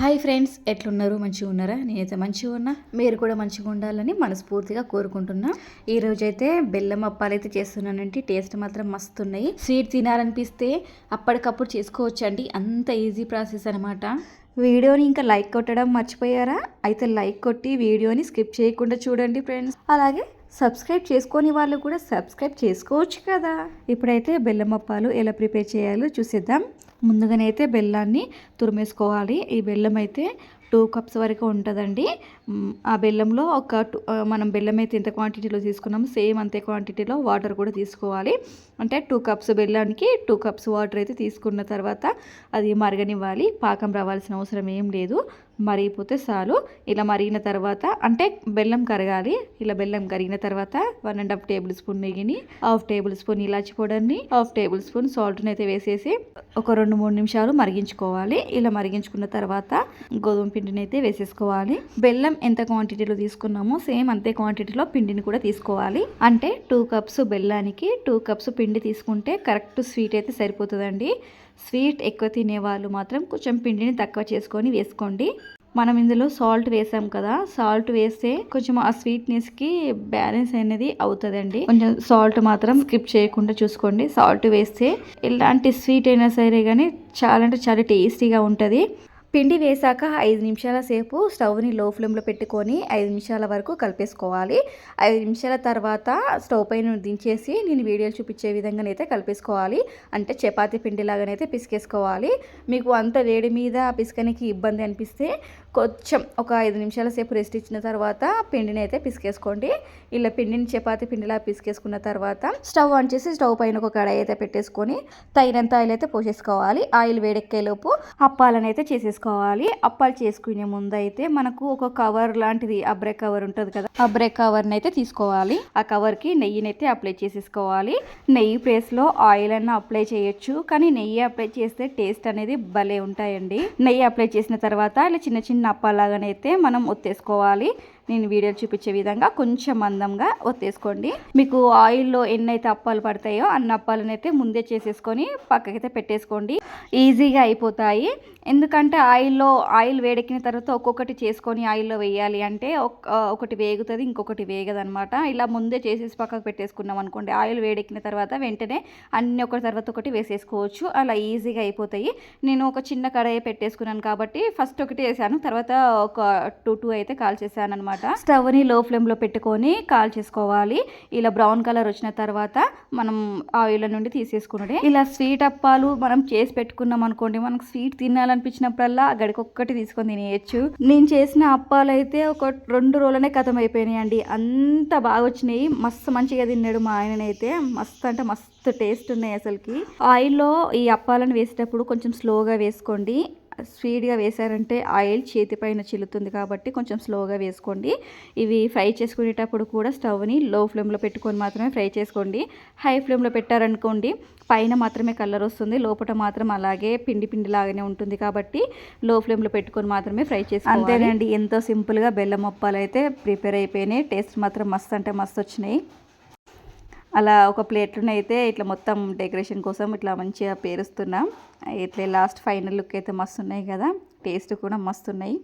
Hi friends ఎట్లున్నారు? మంచిగా ఉన్నారా? నేనైతే మంచిగా ఉన్నా. మీరు కూడా మంచిగా ఉండాలని మనస్ఫూర్తిగా కోరుకుంటున్నా. ఈ రోజు అయితే బెల్లం అప్పాలు అయితే చేస్తున్నానండి. టేస్ట్ మాత్రం మస్తు ఉన్నాయి. స్వీట్ తినాలనిపిస్తే అప్పటికప్పుడు చేసుకోవచ్చండి. అంత ఈజీ ప్రాసెస్ అనమాట వీడియోని ఇంకా లైక్ కొట్టడం మర్చిపోయారా? అయితే లైక్ కొట్టి వీడియోని స్కిప్ చేయకుండా చూడండి ఫ్రెండ్స్. అలాగే సబ్స్క్రైబ్ చేసుకొని వాళ్ళు కూడా సబ్స్క్రైబ్ చేసుకోవచ్చు కదా. ఇప్పుడైతే బెల్లం అప్పాలు ఎలా ప్రిపేర్ చేయాలో చూసేద్దాం. ముందుగానైతే బెల్లాన్ని తురిమేసుకోవాలి. ఈ బెల్లం అయితే టూ కప్స్ వరకు ఉంటుందండి. ఆ బెల్లంలో ఒక మనం బెల్లం అయితే ఎంత క్వాంటిటీలో తీసుకున్నాము సేమ్ అంతే క్వాంటిటీలో వాటర్ కూడా తీసుకోవాలి. అంటే టూ కప్స్ బెల్లానికి టూ కప్స్ వాటర్ అయితే తీసుకున్న తర్వాత అది మరగనివ్వాలి. పాకం రావాల్సిన అవసరం ఏం లేదు. మరిగిపోతే చాలు. ఇలా మరిగిన తర్వాత అంటే బెల్లం కరగాలి. ఇలా బెల్లం కరిగిన తర్వాత one and half tablespoon నెయ్యిని హాఫ్ టేబుల్ స్పూన్ ఇలాచి పౌడర్ని హాఫ్ టేబుల్ స్పూన్ సాల్ట్ని అయితే వేసేసి ఒక రెండు రెండు మూడు నిమిషాలు మరిగించుకోవాలి. ఇలా మరిగించుకున్న తర్వాత గోధుమ పిండిని అయితే వేసేసుకోవాలి. బెల్లం ఎంత క్వాంటిటీలో తీసుకున్నామో సేమ్ అంతే క్వాంటిటీలో పిండిని కూడా తీసుకోవాలి. అంటే టూ కప్స్ బెల్లానికి టూ కప్స్ పిండి తీసుకుంటే కరెక్ట్ స్వీట్ అయితే సరిపోతుందండి. స్వీట్ ఎక్కువ తినే వాళ్ళు మాత్రం కొంచెం పిండిని తక్కువ చేసుకొని వేసుకోండి. మనం ఇందులో సాల్ట్ వేసాం కదా సాల్ట్ వేస్తే కొంచెం ఆ స్వీట్నెస్కి బ్యాలెన్స్ అనేది అవుతుందండి. కొంచెం సాల్ట్ మాత్రం స్కిప్ చేయకుండా చూసుకోండి. సాల్ట్ వేస్తే ఎలాంటి స్వీట్ అయినా సరే కానీ చాలా అంటే చాలా టేస్టీగా ఉంటుంది. పిండి వేసాక ఐదు నిమిషాల సేపు స్టవ్ని లో ఫ్లేమ్లో పెట్టుకొని ఐదు నిమిషాల వరకు కలిపేసుకోవాలి. ఐదు నిమిషాల తర్వాత స్టవ్ పైన దించేసి నేను వీడియోలు చూపించే విధంగానైతే కలిపేసుకోవాలి. అంటే చపాతీ పిండి లాగానైతే పిసికేసుకోవాలి. మీకు అంత వేడి మీద పిసుకనికి ఇబ్బంది అనిపిస్తే కొంచెం ఒక ఐదు నిమిషాల సేపు రెస్ట్ ఇచ్చిన తర్వాత పిండిని అయితే పిసికేసుకోండి. ఇలా పిండిని చపాతి పిండిలా పిసికేసుకున్న తర్వాత స్టవ్ ఆన్ చేసి స్టవ్ పైన ఒక కడాయి అయితే పెట్టేసుకొని తగినంత ఆయిల్ అయితే పోసేసుకోవాలి. ఆయిల్ వేడెక్కేలోపు అప్పాలను అయితే చేసేసుకోవాలి. అప్పాలు చేసుకునే ముందు అయితే మనకు ఒక కవర్ లాంటిది అబ్రే కవర్ ఉంటుంది కదా అబ్రే కవర్ని అయితే తీసుకోవాలి. ఆ కవర్కి నెయ్యిని అయితే అప్లై చేసేసుకోవాలి. నెయ్యి ప్లేస్లో ఆయిల్ అన్న అప్లై చేయొచ్చు. కానీ నెయ్యి అప్లై చేస్తే టేస్ట్ అనేది భలే ఉంటాయండి. నెయ్యి అప్లై చేసిన తర్వాత ఇలా చిన్న చిన్న అప్పలాగానైతే మనం ఒత్తేసుకోవాలి. నేను వీడియో చూపించే విధంగా కొంచెం మందంగా ఒత్తేసుకోండి. మీకు ఆయిల్లో ఎన్నైతే అప్పాలు పడతాయో అన్న అప్పాలను అయితే ముందే చేసేసుకొని పక్కకైతే పెట్టేసుకోండి. ఈజీగా అయిపోతాయి. ఎందుకంటే ఆయిల్లో ఆయిల్ వేడెక్కిన తర్వాత ఒక్కొక్కటి చేసుకొని ఆయిల్లో వేయాలి అంటే ఒకటి వేగుతుంది ఇంకొకటి వేగదనమాట ఇలా ముందే చేసేసి పక్కకు పెట్టేసుకున్నాం అనుకోండి ఆయిల్ వేడెక్కిన తర్వాత వెంటనే అన్ని ఒకటి తర్వాత ఒకటి వేసేసుకోవచ్చు. అలా ఈజీగా అయిపోతాయి. నేను ఒక చిన్న కడాయి పెట్టేసుకున్నాను కాబట్టి ఫస్ట్ ఒకటి వేసాను తర్వాత ఒక టూ టూ అయితే కాల్ చేశాను అనమాట స్టవ్ని లో ఫ్లేమ్లో పెట్టుకొని కాల్ చేసుకోవాలి ఇలా బ్రౌన్ కలర్ వచ్చిన తర్వాత మనం ఆయిల్ నుండి తీసేసుకున్నాడే ఇలా స్వీట్ అప్పాలు మనం చేసి పెట్టుకున్నాం అనుకోండి మనకు స్వీట్ తినాలనిపించినప్పుడల్లా గడికొక్కటి తీసుకొని తినేయచ్చు. నేను చేసిన అప్పాలు అయితే ఒక రెండు రోజులనే కథం అయిపోయినాయి అండి అంత బాగా వచ్చినాయి మస్తు మంచిగా తిన్నాడు మా ఆయననైతే. మస్తు అంటే మస్తు టేస్ట్ ఉన్నాయి అసలుకి. ఆయిల్లో ఈ అప్పాలను వేసేటప్పుడు కొంచెం స్లోగా వేసుకోండి. స్పీడ్గా వేసారంటే ఆయిల్ చేతిపైన చిల్లుతుంది కాబట్టి కొంచెం స్లోగా వేసుకోండి. ఇవి ఫ్రై చేసుకునేటప్పుడు కూడా స్టవ్ని లో ఫ్లేమ్లో పెట్టుకొని మాత్రమే ఫ్రై చేసుకోండి. హై ఫ్లేమ్లో పెట్టారనుకోండి పైన మాత్రమే కలర్ వస్తుంది లోపల మాత్రం అలాగే పిండి పిండి లాగానే ఉంటుంది కాబట్టి లో ఫ్లేమ్లో పెట్టుకొని మాత్రమే ఫ్రై చేసుకోండి అంతేనండి ఎంతో సింపుల్గా బెల్లం మొప్పాలు అయితే ప్రిపేర్ అయిపోయినాయి టేస్ట్ మాత్రం మస్తు అంటే మస్తు వచ్చినాయి. అలా ఒక ప్లేట్లోనే అయితే ఇట్లా మొత్తం డెకరేషన్ కోసం ఇట్లా మంచిగా పేరుస్తున్నాం. ఇట్లా లాస్ట్ ఫైనల్ లుక్ అయితే మస్తు ఉన్నాయి కదా. టేస్ట్ కూడా మస్తు ఉన్నాయి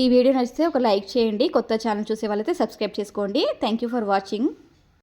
ఈ వీడియో నచ్చితే ఒక లైక్ చేయండి. కొత్త ఛానల్ చూసే వాళ్ళైతే సబ్స్క్రైబ్ చేసుకోండి. Thank you for watching